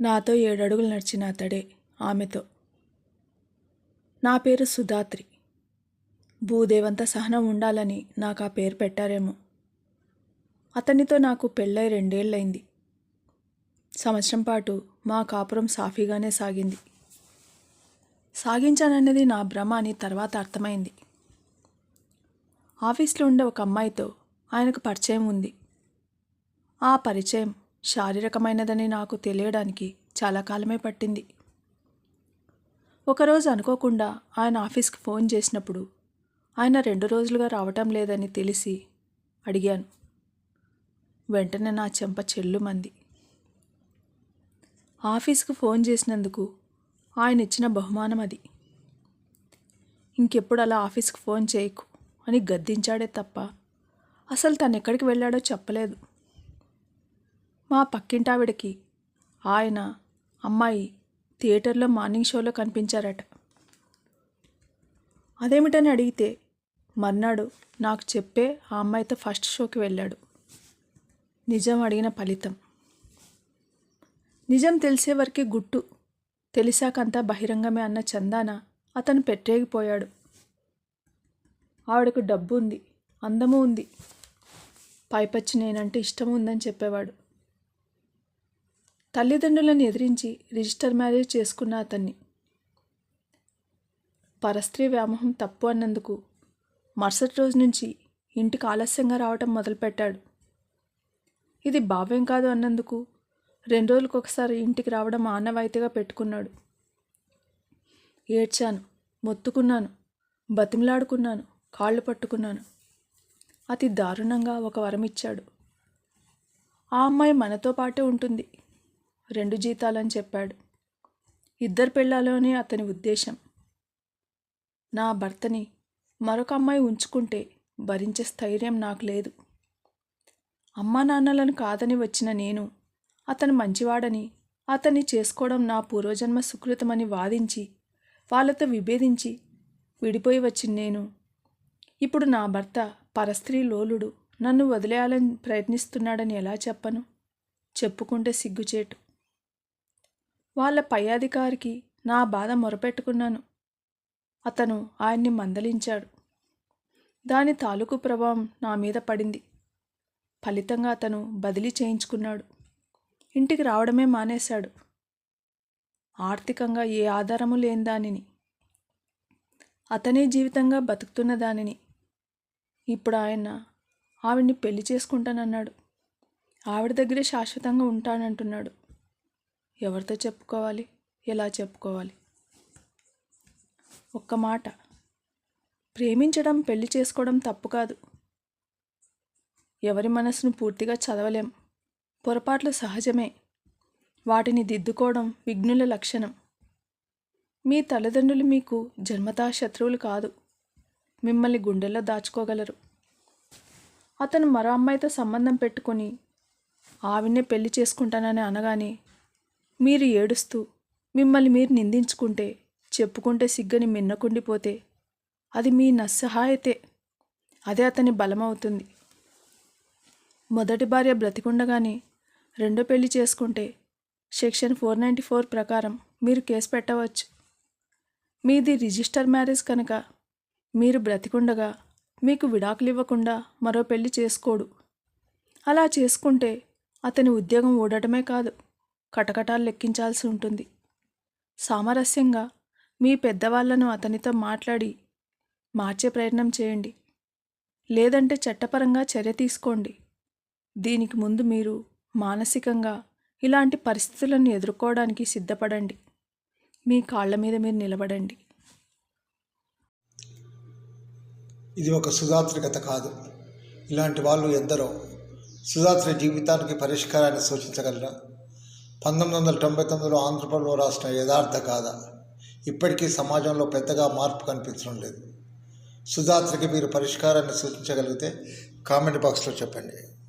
నాతో ఏడడుగులు నడిచిన అతడే ఆమెతో. నా పేరు సుధాత్రి. భూదేవంత సహనం ఉండాలని నాకు ఆ పేరు పెట్టారేమో. అతనితో నాకు పెళ్ళై రెండేళ్ళయింది. సంవత్సరం పాటు మా కాపురం సాఫీగానే సాగింది. సాగించానన్నది నా భ్రమ అని తర్వాత అర్థమైంది. ఆఫీస్లో ఉండే ఒక అమ్మాయితో ఆయనకు పరిచయం ఉంది. ఆ పరిచయం శారీరకమైనదని నాకు తెలియడానికి చాలా కాలమే పట్టింది. ఒకరోజు అనుకోకుండా ఆయన ఆఫీస్కి ఫోన్ చేసినప్పుడు ఆయన రెండు రోజులుగా రావటం లేదని తెలిసి అడిగాను. వెంటనే నా చెంప చెల్లుమంది. ఆఫీస్కి ఫోన్ చేసినందుకు ఆయన ఇచ్చిన బహుమానం అది. ఇంకెప్పుడు అలా ఆఫీస్కి ఫోన్ చేయకు అని గద్దించాడే తప్ప అసలు తను ఎక్కడికి వెళ్ళాడో చెప్పలేదు. మా పక్కింటావిడకి. ఆయన అమ్మాయి థియేటర్లో మార్నింగ్ షోలో కనిపించారట. అదేమిటని అడిగితే మర్నాడు నాకు చెప్పే ఆ అమ్మాయితో ఫస్ట్ షోకి వెళ్ళాడు. నిజం అడిగిన ఫలితం. నిజం తెలిసేవరకే గుట్టు. తెలిసాకంతా బహిరంగమే అన్న చందాన అతను పెట్టేగిపోయాడు ఆవిడకు డబ్బు ఉంది అందము ఉంది. పైపచ్చి నేనంటే ఇష్టం ఉందని చెప్పేవాడు. తల్లిదండ్రులను ఎదిరించి రిజిస్టర్ మ్యారేజ్ చేసుకున్న అతన్ని. పరస్త్రీ వ్యామోహం తప్పు అన్నందుకు మరుసటి రోజు నుంచి ఇంటికి ఆలస్యంగా రావటం మొదలుపెట్టాడు. ఇది భావ్యం కాదు అన్నందుకు రెండు రోజులకు ఒకసారి ఇంటికి రావడం ఆనవాయితీగా పెట్టుకున్నాడు. ఏడ్చాను మొత్తుకున్నాను బతిమలాడుకున్నాను కాళ్ళు పట్టుకున్నాను. అతి దారుణంగా ఒక వరం ఇచ్చాడు. ఆ అమ్మాయి మనతో పాటే ఉంటుంది. రెండు జీతాలని చెప్పాడు. ఇద్దరు పెళ్ళాలోనే అతని ఉద్దేశం. నా భర్తని మరొక అమ్మాయి ఉంచుకుంటే భరించే స్థైర్యం నాకు లేదు. అమ్మా నాన్నలను కాదని వచ్చిన నేను అతను మంచివాడని అతన్ని చేసుకోవడం నా పూర్వజన్మ సుకృతమని వాదించి వాళ్ళతో విభేదించి విడిపోయి వచ్చిన నేను. ఇప్పుడు నా భర్త పరస్త్రీ లోలుడు నన్ను వదిలేయాలని ప్రయత్నిస్తున్నాడని ఎలా చెప్పను? చెప్పుకుంటే సిగ్గుచేటు. వాళ్ళ పై అధికారికి నా బాధ మొరపెట్టుకున్నాను. అతను ఆయన్ని మందలించాడు. దాని తాలూకు ప్రభావం నా మీద పడింది. ఫలితంగా అతను బదిలీ చేయించుకున్నాడు. ఇంటికి రావడమే మానేశాడు. ఆర్థికంగా ఏ ఆధారము లేని దానిని. అతనే జీవితంగా బతుకుతున్న దానిని. ఇప్పుడు ఆయన ఆవిడ్ని పెళ్ళి చేసుకుంటానన్నాడు. ఆవిడ దగ్గరే శాశ్వతంగా ఉంటానంటున్నాడు. ఎవరితో చెప్పుకోవాలి? ఎలా చెప్పుకోవాలి? ఒక్క మాట. ప్రేమించడం పెళ్ళి చేసుకోవడం తప్పు కాదు. ఎవరి మనసును పూర్తిగా చదవలేం. పొరపాట్లు సహజమే. వాటిని దిద్దుకోవడం విఘ్నుల లక్షణం. మీ తల్లిదండ్రులు మీకు జన్మతా శత్రువులు కాదు. మిమ్మల్ని గుండెల్లో దాచుకోగలరు. అతను మరో అమ్మాయితో సంబంధం పెట్టుకొని ఆవిడ్నే పెళ్ళి చేసుకుంటానని అనగానే మీరు ఏడుస్తూ మిమ్మల్ని మీరు నిందించుకుంటే చెప్పుకుంటే సిగ్గని మిన్నకుండిపోతే అది మీ నస్సహాయతే. అదే అతని బలమవుతుంది. మొదటి భార్య బ్రతికుండగానే రెండో పెళ్ళి చేసుకుంటే సెక్షన్ ఫోర్ నైంటీ ఫోర్ ప్రకారం మీరు కేసు పెట్టవచ్చు. మీది రిజిస్టర్ మ్యారేజ్ కనుక మీరు బ్రతికుండగా మీకు విడాకులు ఇవ్వకుండా మరో పెళ్ళి చేసుకోడు. అలా చేసుకుంటే అతని ఉద్యోగం ఊడటమే కాదు. కటకటాలు లెక్కించాల్సి ఉంటుంది. సామరస్యంగా మీ పెద్దవాళ్ళను అతనితో మాట్లాడి మార్చే ప్రయత్నం చేయండి. లేదంటే చట్టపరంగా చర్య తీసుకోండి. దీనికి ముందు మీరు మానసికంగా ఇలాంటి పరిస్థితులను ఎదుర్కోవడానికి సిద్ధపడండి. మీ కాళ్ళ మీద మీరు నిలబడండి. ఇది ఒక సుధాత్రికత కాదు. ఇలాంటి వాళ్ళు ఎందరో. సుధాత్రి జీవితానికి పరిష్కారాన్ని సూచించగలరా? పంతొమ్మిది వందల తొంభై తొమ్మిదిలో ఆంధ్రప్రదేశ్లో రాసిన యథార్థ గాథ. ఇప్పటికీ సమాజంలో పెద్దగా మార్పు కనిపించడం లేదు. సుధాత్రకి మీరు పరిష్కారాన్ని సూచించగలిగితే కామెంట్ బాక్స్లో చెప్పండి.